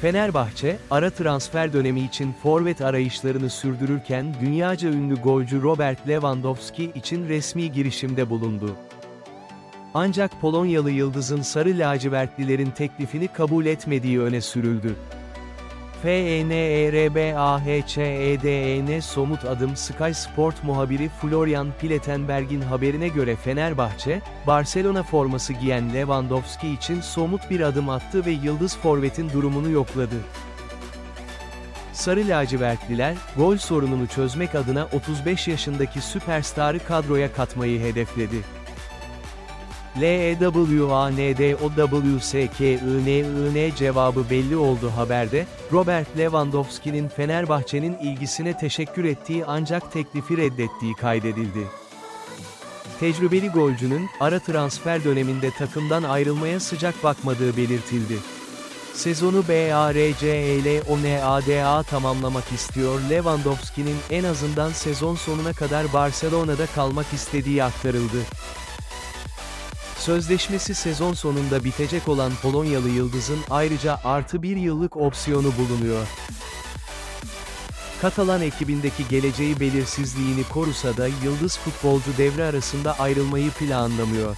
Fenerbahçe, ara transfer dönemi için forvet arayışlarını sürdürürken dünyaca ünlü golcü Robert Lewandowski için resmi girişimde bulundu. Ancak Polonyalı yıldızın sarı lacivertlilerin teklifini kabul etmediği öne sürüldü. E FENERBAHÇEDEN somut adım Sky Sport muhabiri Florian Plettenberg'in haberine göre Fenerbahçe, Barcelona forması giyen Lewandowski için somut bir adım attı ve yıldız forvetin durumunu yokladı. Sarı lacivertliler, gol sorununu çözmek adına 35 yaşındaki süperstarı kadroya katmayı hedefledi. E LEWANDOWSKININ cevabı belli oldu haberde, Robert Lewandowski'nin Fenerbahçe'nin ilgisine teşekkür ettiği ancak teklifi reddettiği kaydedildi. Tecrübeli golcünün, ara transfer döneminde takımdan ayrılmaya sıcak bakmadığı belirtildi. Sezonu BARCELONADA tamamlamak istiyor Lewandowski'nin en azından sezon sonuna kadar Barcelona'da kalmak istediği aktarıldı. Sözleşmesi sezon sonunda bitecek olan Polonyalı Yıldız'ın ayrıca artı bir yıllık opsiyonu bulunuyor. Katalan ekibindeki geleceği belirsizliğini korusa da Yıldız futbolcu devre arasında ayrılmayı planlamıyor.